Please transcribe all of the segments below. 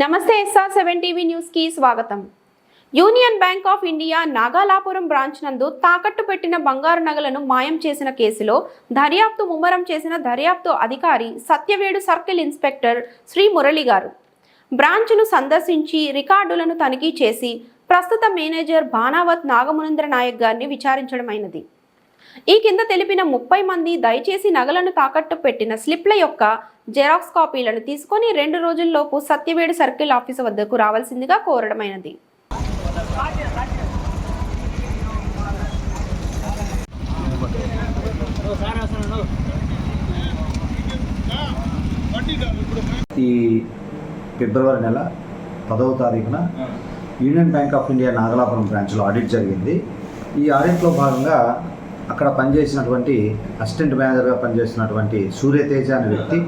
నమస్తే SR seven TV న్యూస్కి స్వాగతం. Union bank of India Nagalapuram branch నందు తాకట్టు పెట్టిన బంగారు నగలను మాయం చేసిన కేసులో దర్యాప్తు ముమ్మరం చేసిన దర్యాప్తు అధికారి సత్యవేడు సర్కిల్ ఇన్స్పెక్టర్ శ్రీ మురళి గారు. బ్రాంచ్ను సందర్శించి రికార్డులను తనిఖీ చేసి ప్రస్తుత మేనేజర్ బానావత్ నాగమునంద్ర నాయక్ గారిని విచారించడమైనది. ఈ కింద తెలిపిన ముప్పై మంది దయచేసి నగలను తాకట్టు పెట్టిన స్లిప్ల యొక్క జెరాక్స్ కాపీలను తీసుకొని రెండు రోజుల్లోపు సత్యవేడు సర్కిల్ ఆఫీసు వద్దకు రావాల్సిందిగా కోరడమైనది. ఈ ఫిబ్రవరి నెల పదవ తారీఖున union bank of India Nagalapuram బ్రాంచ్లో ఆడిట్ జరిగింది. ఈ ఆడిట్లో భాగంగా అక్కడ పనిచేసినటువంటి అసిస్టెంట్ మేనేజర్గా పనిచేసినటువంటి సూర్యతేజ అనే వ్యక్తి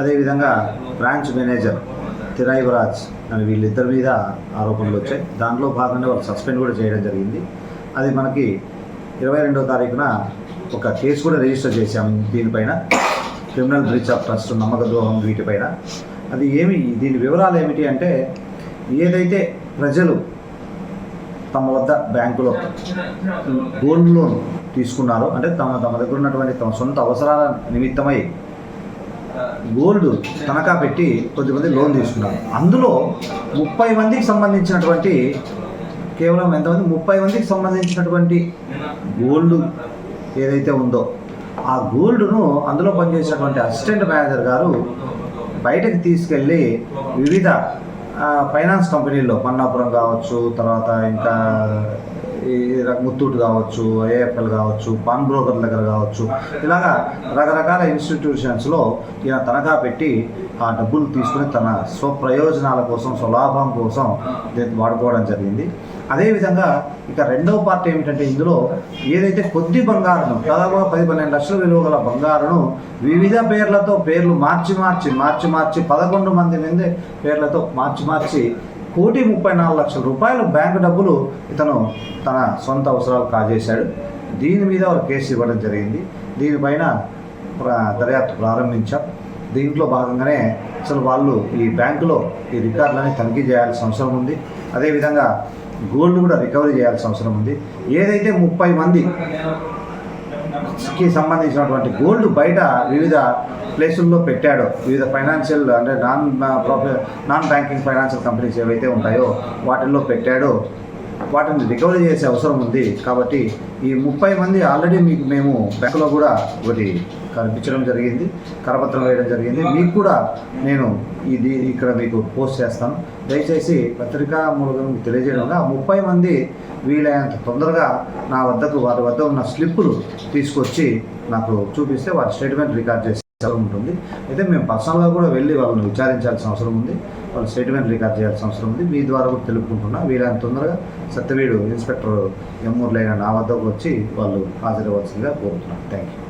అదేవిధంగా బ్రాంచ్ మేనేజర్ తిరాయివరాజ్ అని వీళ్ళిద్దరి మీద ఆరోపణలు వచ్చాయి. దాంట్లో భాగంగా వాళ్ళు సస్పెండ్ కూడా చేయడం జరిగింది. అది మనకి ఇరవై రెండవ తారీఖున ఒక కేసు కూడా రిజిస్టర్ చేశాము దీనిపైన. క్రిమినల్ బ్రీచ్ ఆఫ్ ట్రస్ట్ నమ్మక ద్రోహం వీటిపైన. అది ఏమి దీని వివరాలు ఏమిటి అంటే ఏదైతే ప్రజలు తమ వద్ద బ్యాంకులో గోల్డ్ లోన్ తీసుకున్నారో అంటే తమ తమ దగ్గర ఉన్నటువంటి తమ సొంత అవసరాల నిమిత్తమై గోల్డ్ తనఖా పెట్టి కొద్దిమంది లోన్ తీసుకున్నారు. అందులో ముప్పై మందికి సంబంధించినటువంటి కేవలం ఎంతమంది ముప్పై మందికి సంబంధించినటువంటి గోల్డ్ ఏదైతే ఉందో ఆ గోల్డ్ను అందులో పనిచేసినటువంటి అసిస్టెంట్ మేనేజర్ గారు బయటకు తీసుకెళ్ళి వివిధ ఫైనాన్స్ కంపెనీల్లో పన్నాపురం కావచ్చు తర్వాత ఇంకా ముత్తూట్ కావచ్చు ఏఎఫ్ఎల్ కావచ్చు పాన్ బ్రోకర్ దగ్గర కావచ్చు ఇలాగా రకరకాల ఇన్స్టిట్యూషన్స్లో ఈయన తనఖా పెట్టి ఆ డబ్బులు తీసుకుని తన స్వప్రయోజనాల కోసం స్వలాభం కోసం దీన్ని వాడుకోవడం జరిగింది. అదేవిధంగా ఇక రెండవ పార్ట్ ఏమిటంటే ఇందులో ఏదైతే కొద్ది బంగారును దాదాపుగా పది పన్నెండు లక్షల విలువ గల బంగారును వివిధ పేర్లతో పేర్లు మార్చి మార్చి మార్చి మార్చి పదకొండు మంది మీద పేర్లతో మార్చి మార్చి కోటి ముప్పై నాలుగు లక్షల రూపాయలు బ్యాంకు డబ్బులు ఇతను తన సొంత అవసరాలు కాజేశాడు. దీని మీద ఒక కేసు ఇవ్వడం జరిగింది. దీనిపైన దర్యాప్తు ప్రారంభించాం. దీంట్లో భాగంగానే అసలు వాళ్ళు ఈ బ్యాంకులో ఈ రికార్డులని తనిఖీ చేయాల్సిన అవసరం ఉంది. అదేవిధంగా గోల్డ్ కూడా రికవరీ చేయాల్సిన అవసరం ఉంది. ఏదైతే ముప్పై మంది కి సంబంధించినటువంటి గోల్డ్ బయట వివిధ ప్లేసుల్లో పెట్టాడో. వివిధ ఫైనాన్షియల్ అంటే non profit non banking financial companies ఏవైతే ఉంటాయో వాటిల్లో పెట్టాడో. వాటిని రికవరీ చేసే అవసరం ఉంది. కాబట్టి ఈ ముప్పై మంది ఆల్రెడీ మీకు మేము బ్యాంకులో కూడా ఒకటి కనిపించడం జరిగింది కరపత్రం వేయడం జరిగింది. మీకు కూడా నేను ఇది ఇక్కడ మీకు పోస్ట్ చేస్తాను. దయచేసి పత్రికా మూలకం తెలియజేయడంగా ముప్పై మంది వీలైనంత తొందరగా నా వద్దకు వారి వద్ద ఉన్న స్లిప్పులు తీసుకొచ్చి నాకు చూపిస్తే వారి స్టేట్మెంట్ రికార్డ్ చేసి ఉంటుంది. అయితే మేము పర్సనల్గా కూడా వెళ్ళి వాళ్ళని విచారించాల్సిన అవసరం ఉంది. వాళ్ళు స్టేట్మెంట్ రికార్డ్ చేయాల్సిన అవసరం ఉంది. మీ ద్వారా కూడా తెలుపుకుంటున్నా. వీలైనంత తొందరగా సత్యవీడు ఇన్స్పెక్టర్ ఎమ్మూర్లైన నా వద్దకు వచ్చి వాళ్ళు హాజరవ్వాల్సిందిగా కోరుతున్నాను థ్యాంక్ యూ